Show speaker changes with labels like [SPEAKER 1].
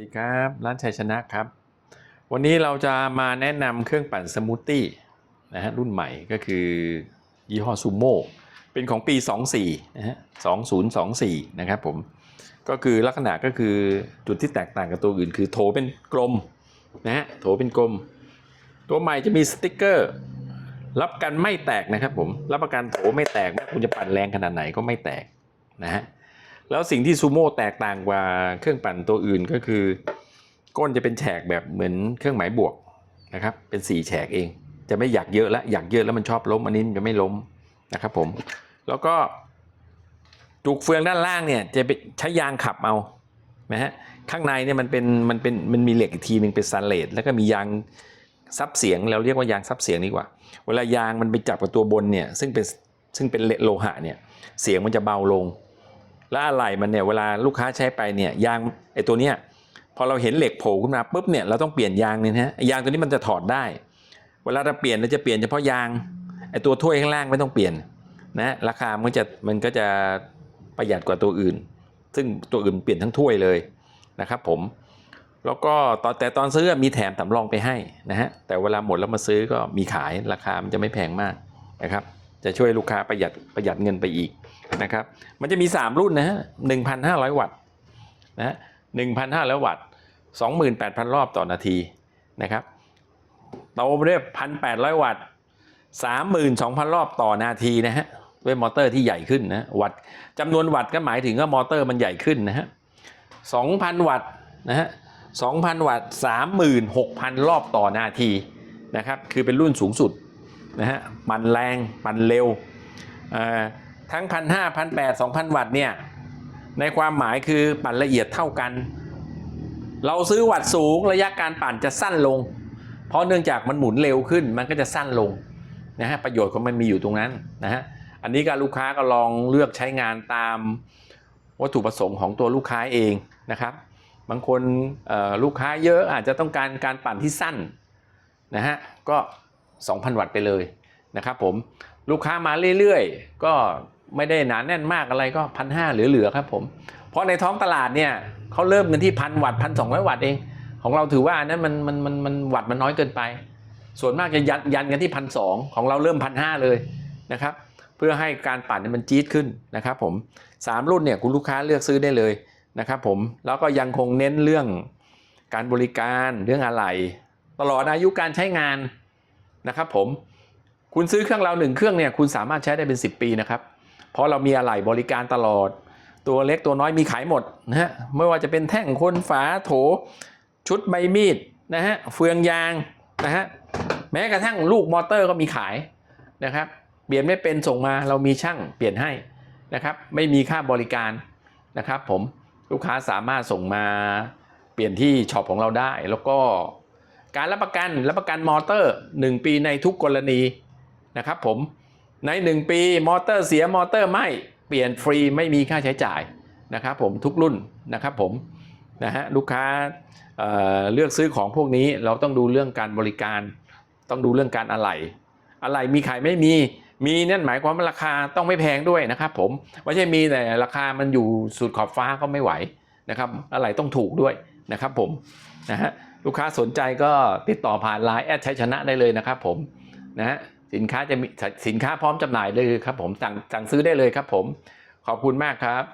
[SPEAKER 1] สวัสดีครับร้านชัยชนะครับ วันนี้เราจะมาแนะนำเครื่องปั่นสมูทตี้นะฮะรุ่นใหม่ก็คือยี่ห้อซูโม่เป็นของปี 24นะฮะ2024 นะครับผมก็คือลักษณะก็คือจุดที่แตกต่างกับตัวอื่น คือโถเป็นกลมนะฮะโถเป็นกลม ตัวใหม่จะมีสติ๊กเกอร์ รับกันไม่แตกนะครับผมรับประกันโถไม่แตกไม่ว่าคุณจะปั่นแรงขนาดไหนก็ไม่แตกนะฮะ แล้วสิ่งที่ซูโม่แตกต่างกว่าเครื่องปั่นตัวอื่นก็คือ ก้นจะเป็นแฉกแบบเหมือนเครื่องหมายบวกนะครับ เป็นสี่แฉกเอง จะไม่อยากเยอะแล้วอยากเยอะแล้วมันชอบล้มอันนี้มันจะไม่ล้มนะครับผม แล้วก็จุกเฟืองด้านล่างเนี่ยจะเป็นใช้ยางขับเอานะฮะข้างในเนี่ยมันเป็นมันเป็นมันมีเหล็กอีกทีหนึ่งเป็นสแตนเลสแล้วก็มียางซับเสียงเราเรียกว่ายางซับเสียงดีกว่า เวลายางมันไปจับกับตัวบนเนี่ยซึ่งเป็นซึ่งเป็นโลหะเนี่ยเสียงมันจะเบาลง แล้วอะไหล่มันเนี่ยเวลาลูกค้าใช้ไปเนี่ยยางไอ้ตัวเนี้ยพอเราเห็นเหล็กโผล่ขึ้นมาปุ๊บเนี่ยเราต้องเปลี่ยนยางเนี่ยนะฮะยางตัวนี้มันจะถอดได้ เวลาเราเปลี่ยนเราจะเปลี่ยนเฉพาะยางไอ้ตัวถ้วยข้างล่างไม่ต้องเปลี่ยนนะราคามันก็จะมันก็จะประหยัดกว่าตัวอื่น ซึ่งตัวอื่นเปลี่ยนทั้งถ้วยเลยนะครับผมแล้วก็ตอนแต่ตอนซื้อมีแถมสำรองไปให้นะฮะแต่เวลาหมดแล้วมาซื้อก็มีขายราคามันจะไม่แพงมากนะครับ จะช่วยลูกค้าประหยัดประหยัดเงินไปอีกนะครับ มันจะมี 3 รุ่นนะฮะ1,500วัตต์นะฮะ1,500วัตต์28,000รอบต่อนาทีนะครับเตาเรียบ1,800วัตต์32,000รอบต่อนาทีนะฮะด้วยมอเตอร์ที่ใหญ่ขึ้นนะวัตต์จำนวนวัตต์ก็หมายถึงว่ามอเตอร์มันใหญ่ขึ้นนะฮะ2,000วัตต์นะฮะ2,000วัตต์36,000รอบต่อนาทีนะครับ คือเป็นรุ่นสูงสุด นะฮะปั่นแรงปั่นเร็วทั้งพันห้าพันแปดสองพันวัตต์เนี่ยในความหมายคือปั่นละเอียดเท่ากัน เราซื้อวัตต์สูงระยะการปั่นจะสั้นลง เพราะเนื่องจากมันหมุนเร็วขึ้นมันก็จะสั้นลงนะฮะประโยชน์ของมันมีอยู่ตรงนั้นนะฮะอันนี้การลูกค้าก็ลองเลือกใช้งานตามวัตถุประสงค์ของตัวลูกค้าเองนะครับ บางคนลูกค้าเยอะอาจจะต้องการการปั่นที่สั้นนะฮะก็ 2,000 วัตต์ไปเลยนะครับผมลูกค้ามาเรื่อยๆ ก็ไม่ได้หนาแน่นมากอะไรก็พันห้าเหลือๆครับผมเพราะในท้องตลาดเนี่ยเขาเริ่มกันที่พันวัตต์พันสองร้อยวัตต์เอง ของเราถือว่าอันนั้นมันมันมันมันวัตต์มันน้อยเกินไป ส่วนมากจะยันยันกันที่พันสองของเราเริ่มพันห้าเลยนะครับเพื่อให้การปั่นมันจี๊ดขึ้นนะครับผมสามรุ่นเนี่ยคุณลูกค้าเลือกซื้อได้เลยนะครับผมแล้วก็ยังคงเน้นเรื่องการบริการเรื่องอะไร ตลอดอายุการใช้งาน นะครับผมคุณซื้อเครื่องเราหนึ่งเครื่องเนี่ยคุณสามารถใช้ได้เป็น 10 ปีนะครับเพราะเรามีอะไหล่บริการตลอด ตัวเล็กตัวน้อยมีขายหมดนะฮะไม่ว่าจะเป็นแท่งคนฝาโถ ชุดใบมีดนะฮะเฟืองยางนะฮะแม้กระทั่งลูกมอเตอร์ก็มีขายนะครับเปลี่ยนไม่เป็นส่งมาเรามีช่างเปลี่ยนให้นะครับไม่มีค่าบริการนะครับผมลูกค้าสามารถส่งมาเปลี่ยนที่ช็อปของเราได้แล้วก็ การรับประกันรับประกันมอเตอร์ 1 ปีในทุกกรณีนะครับผมใน 1 ปีมอเตอร์เสียมอเตอร์ไหม่เปลี่ยนฟรีไม่มีค่าใช้จ่ายนะครับผมทุกรุ่นนะครับผมนะฮะลูกค้าเเลือกซื้อของพวกนี้เราต้องดูเรื่องการบริการ ต้องดูเรื่องการอะไหล่อะไหล่มีขายไม่มีมีนั่นหมายความว่าราคาต้องไม่แพงด้วยนะครับผมไม่ใช่มีแต่ราคามันอยู่สุดขอบฟ้าก็ไม่ไหวนะครับ อะไหล่ต้องถูกด้วย นะครับผมนะฮะลูกค้าสนใจก็ติดต่อผ่านไลน์แอดใช้ชนะได้เลยนะครับผมนะฮะสินค้าจะมีสินค้าพร้อมจำหน่ายเลยครับผมสั่งสั่งซื้อได้เลยครับผมขอบคุณมากครับ